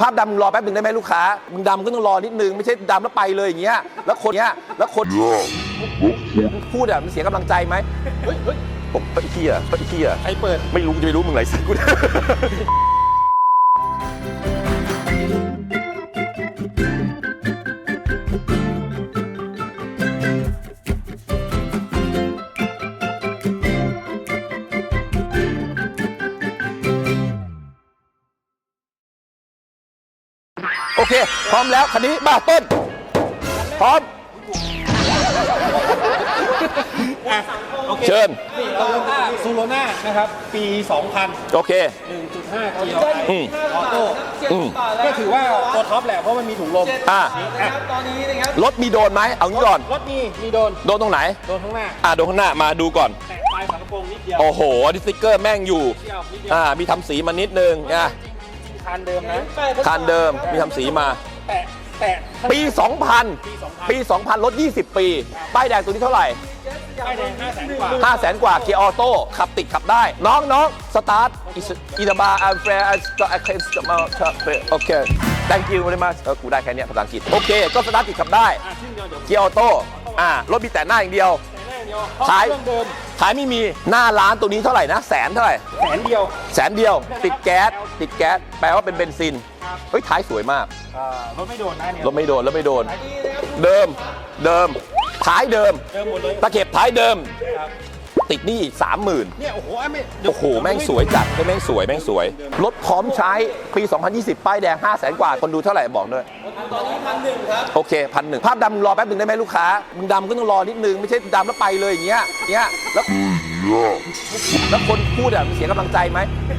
ภาพดำมึงรอแป๊บหนึ่งได้ไหมลูกค้า มึงดำก็ต้องรอนิดนึง ไม่ใช่ดำแล้วไปเลยอย่างเงี้ย แล้วคนเนี้ย แล้วคนพูดอะมันเสียกำลังใจไหมเฮ้ยเฮ้ยผมไอ้เหี้ยไอ้เหี้ยใครเปิด ไม่รู้จะไปรู้มึงไรสักกู เค พร้อมแล้วคันนี้มาต้น พร้อม อะโอเคเชิญ โตโยต้าซูโรน่านะครับ ปี 2000 โอเค 1.5 เกียร์อืม ออโต้อืม ก็ถือว่าตัวท็อปแหละ เพราะมันมีถุงลมอะอะรถมีโดนไหมเอางี้ก่อน รถมีมีโดน โดนตรงไหน โดนข้างหน้า อะโดนข้างหน้ามาดูก่อน แตะปลายฝากระโปรงนิดเดียวโอ้โหดิสติกเกอร์แม่งอยู่เดียวนิดเดียวอ่ามีทำสีมานิดนึงอะ คันเดิมนะคันเดิมมีทำสีมา แตะแตะข้างปี 2000 ปี 2000 รถ 20 ปี ป้ายแดงตัวนี้เท่าไหร่ป้ายแดง5แสนกว่า5 0 0แสนกว่าเกียร์ออโต้ขับติดขับได้ น้องน้องสตาร์ทอิตาบาอันแฟร์อันสตาร์ทมาโอเค thank you very much เออกูได้แค่เนี้ยภาษาอังกฤษ โอเค ก็สตาร์ทติดขับได้อะซึ่งเดียวเดี๋ยวเกียร์ออโต้อ่ารถมีแต่หน้าอย่างเดียว แต่หน้าเดียวท้ายเครื่องเดิมขายไม่มีหน้าร้านตัวนี้เท่าไหร่นะแสนเท่าไหร่ แสนเดียว แสนเดียว ติดแก๊สติดแก๊สแปลว่าเป็นเบนซินครับ เฮ้ยท้ายสวยมากอ่ารถไม่โดนนะเนี่ยรถไม่โดนรถไม่โดนเดิมเดิมท้ายเดิม เดิมหมดเลย ตะเข็บท้ายเดิม ครับ ติดหนี่อีกสามหมื่นเนี่ยโอ้โหไอ้ไม่เดี๋ยวโอ้โห แม่งสวยจัดแม่งสวย แม่งสวย รถพร้อมใช้ปี 2020 ป้ายแดง 5 0 0แสนกว่า คนดูเท่าไหร่บอกด้วย ตอนนี้พันหนึ่งครับ โอเคพันหนึ่งภาพดำมึงรอแป๊บหนึ่งได้ไหมลูกค้า มึงดำก็ต้องรอนิดนึง ไม่ใช่ดำแล้วไปเลยอย่างเงี้ยเงี้ยแล้วแล้วคนพูดอะมันเสียกำลังใจไหม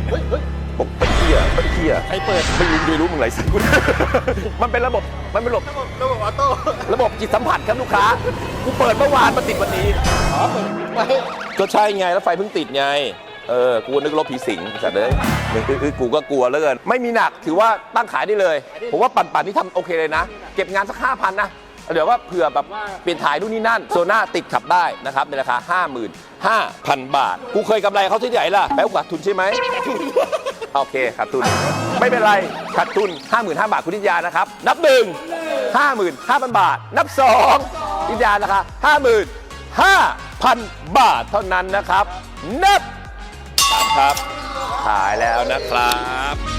เฮ้ยเฮ้ยผมไอ้เหี้ยไอ้เหี้ยใครเปิด ไม่รู้ไม่รู้มึงไรสักกูมันเป็นระบบ มันเป็นระบบระบบออโต้ ระบบจิตสัมผัสครับลูกค้า กูเปิดเมื่อวานมาติดวันนี้ อ๋อเปิดไว้ ก็ใช่ไงแล้วไฟเพิ่งติดไง เออ กูนึกลบผีสิงจัดเลยคือกูก็กลัวเหลือเกิน ไม่มีหนักถือว่าตั้งขายได้เลย ผมว่าปั่นปั่นๆที่ทำโอเคเลยนะ เก็บงานสักห้าพันนะ เดี๋ยวว่าเผื่อแบบเปลี่ยนถ่ายนู่นนี่นั่น โซน่าติดขับได้นะครับ ในราคา 55,000 บาท กูเคยกำไรเขาที่ไหนล่ะ แป๊บขาทุนใช่ไหม โอเคขาดทุน ไม่เป็นไรขาดทุน 55,000 บาทคุณทิยานะครับ นับหนึ่ง55,000 บาท นับสองทิยานะคะ55,000 บาทเท่านั้นนะครับนับสามครับ ขายแล้วนะครับ